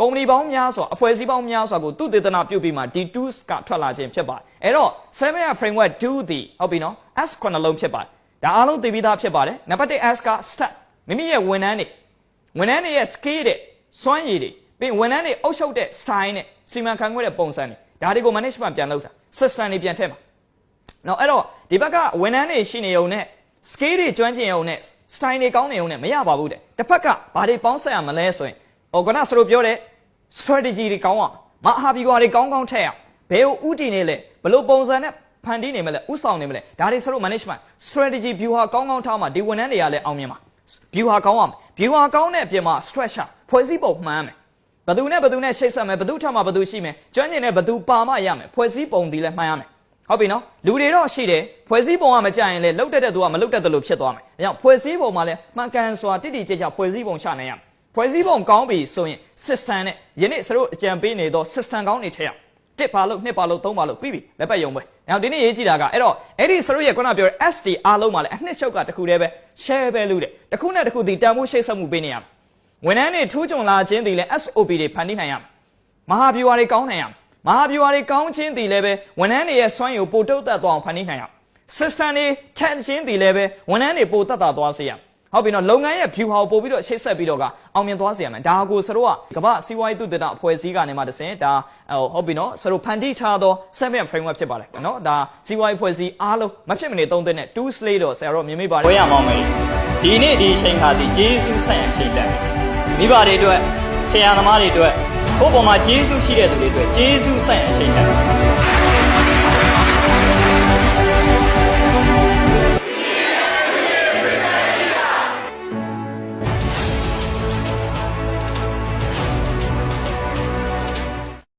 ကုမ္ပဏီပေါင်းများစွာအဖွဲ့အစည်းပေါင်းများစွာကိုသူတည်တနာပြုတ်ပြီးမှဒီ tools ကထွက်လာခြင်းဖြစ်ပါတယ်အဲ့တော့7 year framework 2ဒီဟုတ်ပြီနော် S ခုနှလုံးဖြစ်ပါတယ်ဒါအားလုံးသိပြီးသားဖြစ်ပါတယ်နံပါတ်1 S က start မိမိရဲ့ဝန်ထမ်းတွေဝန်ထမ်းတွေရဲ့ skill တဲ့စွမ်းရည်တွေပြီးရင်ဝန်ထမ်းတွေအုပ်ချုပ်တဲ့ style နဲ့စီမံခန့်ခွဲတဲ့ပုံစံတွေဒါတွေကို management ပြန်လုပ်တာ system တွေပြန်ထည့်မှာနော်အဲ့တော့ဒီဘက်ကဝန်ထမ်းတွေရှိနေုံနဲ့ scale တွေကျွမ်းကျင်ုံနဲ့ style တွေကောင်းနေုံနဲ့မရပါဘူးတဲ့တစ်ဖက်ကဘာတွေပေါင်းဆက်ရမလဲဆိုရင် ဟိုကနဆိုလိုပြောတဲ့ strategy တွေကောင်းအောင်မဟာဗျူဟာတွေကောင်းကောင်းထည့်အောင်ဘယ်ကိုဥတည်နေလဲဘယ်လိုပုံစံနဲ့ဖန်တီးနေမလဲဥဆောင်နေမလဲဒါတွေဆိုလို့ management strategy ဗျူဟာကောင်းကောင်းထားမှဒီဝန်ထမ်းတွေကလည်းအောင်မြင်မှာဗျူဟာကောင်းအောင်ဗျူဟာကောင်းတဲ့အပြင်မှာ structure ဖွဲ့စည်းပုံမှန်ရမယ်ဘယ်သူနဲ့ဘယ်သူနဲ့ရှိတ်ဆက်မယ်ဘယ်သူထပ်မှဘယ်သူရှိမယ်ကျွမ်းကျင်တဲ့ဘယ်သူပါမှရမယ်ဖွဲ့စည်းပုံဒီလည်းမှန်ရမယ်ဟုတ်ပြီနော်လူတွေတော့ရှိတယ်ဖွဲ့စည်းပုံကမကြရင်လေလုတ်တက်တဲ့သူကမလုတ်တက်တယ်လို့ဖြစ်သွားမယ်အဲကြောင့်ဖွဲ့စည်းပုံမှာလည်းမှန်ကန်စွာတိတိကျကျဖွဲ့စည်းပုံချနိုင်ရမယ် ဖွဲ့စည်းပုံကောင်းပြီဆိုရင် system နဲ့ယနေ့စတို့အကြံပေးနေတော့ system ကောင်းနေထည့်ရအောင်တစ်ပါလို့နှစ်ပါလို့သုံးပါလို့ပြီးပြီလက်ပတ်ယုံပဲ။နောက်ဒီနေ့ရေးကြည့်တာကအဲ့တော့အဲ့ဒီစတို့ရဲ့ခုနပြောတဲ့ SD အားလုံးမှာလည်းအနှစ်ချုပ်ကတစ်ခုတည်းပဲ share ပဲလို့တဲ့။တစ်ခုနဲ့တစ်ခုဒီတန်ဖိုးရှိတ်ဆက်မှုပေးနေရမယ်။ဝန်ထမ်းတွေထူးချွန်လာခြင်းဒီလည်း SOP တွေဖန်တီးနိုင်ရမယ်။မဟာဗျူဟာတွေကောင်းနိုင်ရမယ်။မဟာဗျူဟာတွေကောင်းခြင်းဒီလည်းပဲဝန်ထမ်းတွေရဲ့စွမ်းရည်ကိုပိုတုတ်တက်သွားအောင်ဖန်တီးနိုင်ရမယ်။ system တွေ tension ဒီလည်းပဲဝန်ထမ်းတွေပိုတက်တာသွားစေရမယ်။ ဟုတ်ပြီနော်လုပ်ငန်းရဲ့ view ဟာကိုပို့ပြီးတော့ရှေ့ဆက်ပြီးတော့ကအောင်မြင်သွားစေရမယ်ဒါကိုစတို့ကကမ္ဘာစီးပွားရေးသုတေသနအဖွဲ့အစည်းကနေမှတဆင်ဒါဟိုဟုတ်ပြီနော်စတို့ဖန်တီးထားသော seven framework ဖြစ်ပါတယ်နော်ဒါစီးပွားရေးအဖွဲ့အစည်းအားလုံးမဖြစ်မနေသုံးသင့်တဲ့ two slate တော့ဆရာတို့မြင်မိပါတယ်ဝေးရမောင်းမယ်ဒီနေ့ဒီအချိန်ခါဒီဂျေစုဆန့်အချိန်တက်မိဘတွေအတွက်ဆရာသမားတွေအတွက်ဘုရားပေါ်မှာဂျေစုရှိတဲ့သူတွေအတွက်ဂျေစုဆန့်အချိန်တက်